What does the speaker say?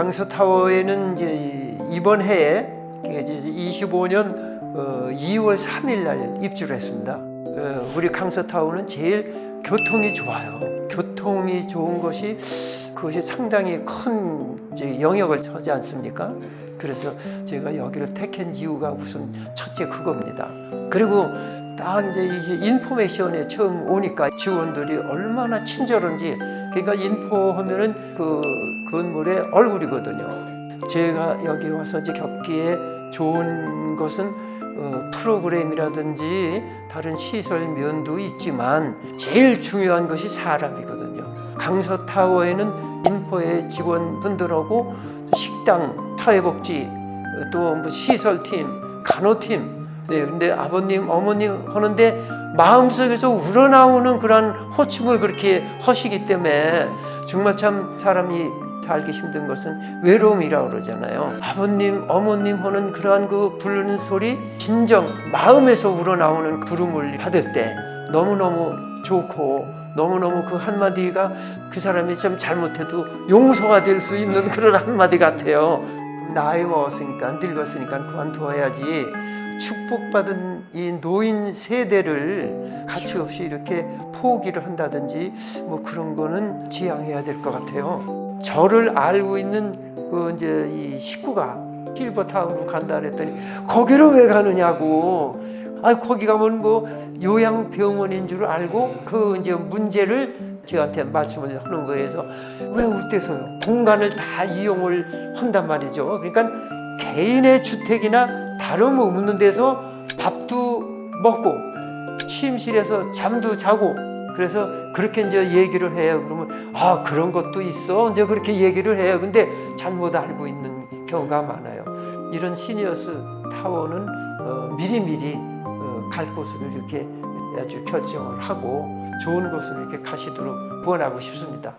강서타워에는 이제 이번 해에 이제 25년 2월 3일 날 입주를 했습니다. 어, 우리 강서타워는 제일 교통이 좋아요. 교통이 좋은 것이 그것이 상당히 큰 영역을 차지 않습니까? 그래서 제가 여기를 택한 이유가 우선 첫째 그겁니다. 그리고 딱 이제 이제 인포메이션에 처음 오니까 직원들이 얼마나 친절한지 그러니까 인포 하면은 그 건물의 얼굴이거든요. 제가 여기 와서 이제 겪기에 좋은 것은 어, 프로그램이라든지 다른 시설 면도 있지만 제일 중요한 것이 사람이거든요. 강서타워에는 인포의 직원분들하고 식당, 사회복지, 또 뭐 시설팀, 간호팀. 네, 근데 아버님, 어머님 하는데 마음속에서 우러나오는 그런 호칭을 그렇게 하시기 때문에 정말 참 사람이 살기 힘든 것은 외로움이라고 그러잖아요. 아버님, 어머님 하는 그러한 그 부르는 소리, 진정, 마음에서 우러나오는 부름을 받을 때 너무너무 좋고 너무너무 그 한마디가 그 사람이 좀 잘못해도 용서가 될 수 있는 그런 한마디 같아요. 나이 먹었으니까, 늙었으니까 그만둬야지. 축복받은 이 노인 세대를 가치 없이 이렇게 포기를 한다든지 뭐 그런 거는 지양해야 될 것 같아요. 저를 알고 있는 그 이제 이 식구가 실버타운으로 간다 그랬더니 거기로 왜 가느냐고. 아 거기 가면 뭐 요양병원인 줄 알고 그 이제 문제를 저한테 말씀을 하는 거에서 왜 어때서요? 공간을 다 이용을 한단 말이죠. 그러니까 개인의 주택이나 다름없는 데서 밥도 먹고 침실에서 잠도 자고 그래서 그렇게 이제 얘기를 해요. 그러면 아 그런 것도 있어. 이제 그렇게 얘기를 해요. 근데 잘못 알고 있는 경우가 많아요. 이런 시니어스 타워는 어, 미리미리 어, 갈 곳으로 이렇게 아주 결정을 하고 좋은 곳으로 이렇게 가시도록 권하고 싶습니다.